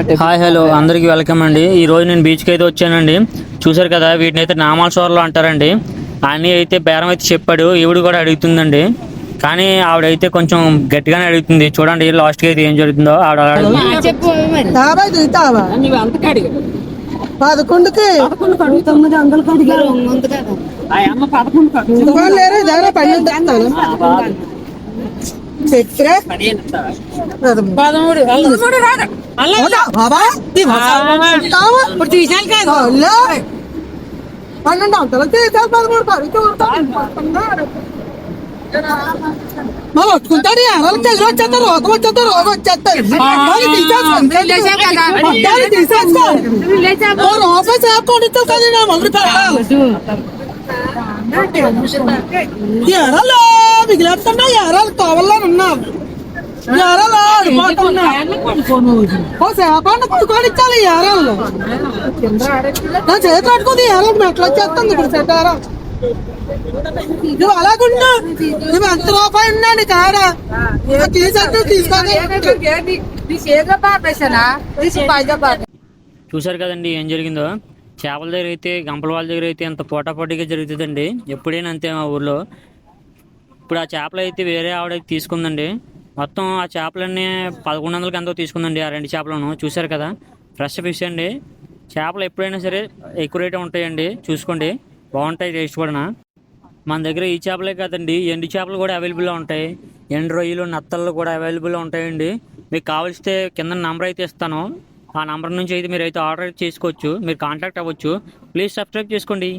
Hi hello అందరికీ welcome అండి. ఈ రోజు నేను బీచ్కి అయితే వచ్చానండి. చూశారు కదా వీటిని అయితే నామాల సోర్లు అంటారండి. అన్నీ అయితే బేరం అయితే చెప్పాడు. ఈవిడ కూడా అడుగుతుందండి. కానీ ఆవిడైతే కొంచెం గట్టిగానే అడుగుతుంది. చూడండి లాస్ట్కి అయితే ఏం జరుగుతుందో ఆవిడ పదకొండుకి? తొమ్మిది కడిగారు చక్కెర పదమూడు. పదమూడు పదమూడు రాదు అవునా? బాబా తీస్తావా? ఇప్పుడు తీసాను కాదు అల్లే. పన్నెండు వందలు తీసారు పదమూడు పది మరి వచ్చుకుంటాడు ఎవరు తెగులు వచ్చేస్తారు రోగం వచ్చేస్తారు రోగం వచ్చేస్తారు మరి తీసేసుకో. లేచా కదా దాన్ని తీసేసుకో. లేచా ఓ రూపాయి చేప కదా నా మొదలు పెట్టాలి ఎరలో మిగిలేస్తున్నా ఎరలు కావాలని ఉన్నావు ఎరలో ఎరలు నా చేతి పట్టుకుంది ఎరలు మెట్లు వచ్చేస్తుంది ఇప్పుడు చెట్టారా? నువ్వు అలాగున్నా రూపాయి ఉన్నాను తీసేట్టు పాపే చూశారు కదండి ఏం జరిగిందో? చేపల దగ్గర అయితే గంపల వాళ్ళ దగ్గర అయితే ఎంత పోటాపోటీగా జరుగుతుందండి. ఎప్పుడైనా అంతే మా ఊర్లో. ఇప్పుడు ఆ చేపలు అయితే వేరే ఆవిడ తీసుకుందండి. మొత్తం ఆ చేపలన్నీ పదకొండు వందలకి ఎంతో తీసుకుందండి ఆ రెండు చేపలను. చూశారు కదా? ఫ్రెష్ ఫిష్ అండి. చేపలు ఎప్పుడైనా సరే ఎక్కువ రేటే ఉంటాయండి. చూసుకోండి. బాగుంటాయి టేస్ట్ కూడా. మన దగ్గర ఈ చేపలే కాదండి. ఎండు చేపలు కూడా అవైలబుల్లో ఉంటాయి. ఎండు రొయ్యలు నత్తలు కూడా అవైలబుల్లో ఉంటాయండి. మీకు కావలిస్తే కింద నంబర్ అయితే ఇస్తాను. ఆ నంబర్ నుంచి అయితే మీరు అయితే ఆర్డర్ చేసుకోవచ్చు. మీరు కాంటాక్ట్ అవ్వచ్చు. ప్లీజ్ సబ్స్క్రైబ్ చేసుకోండి.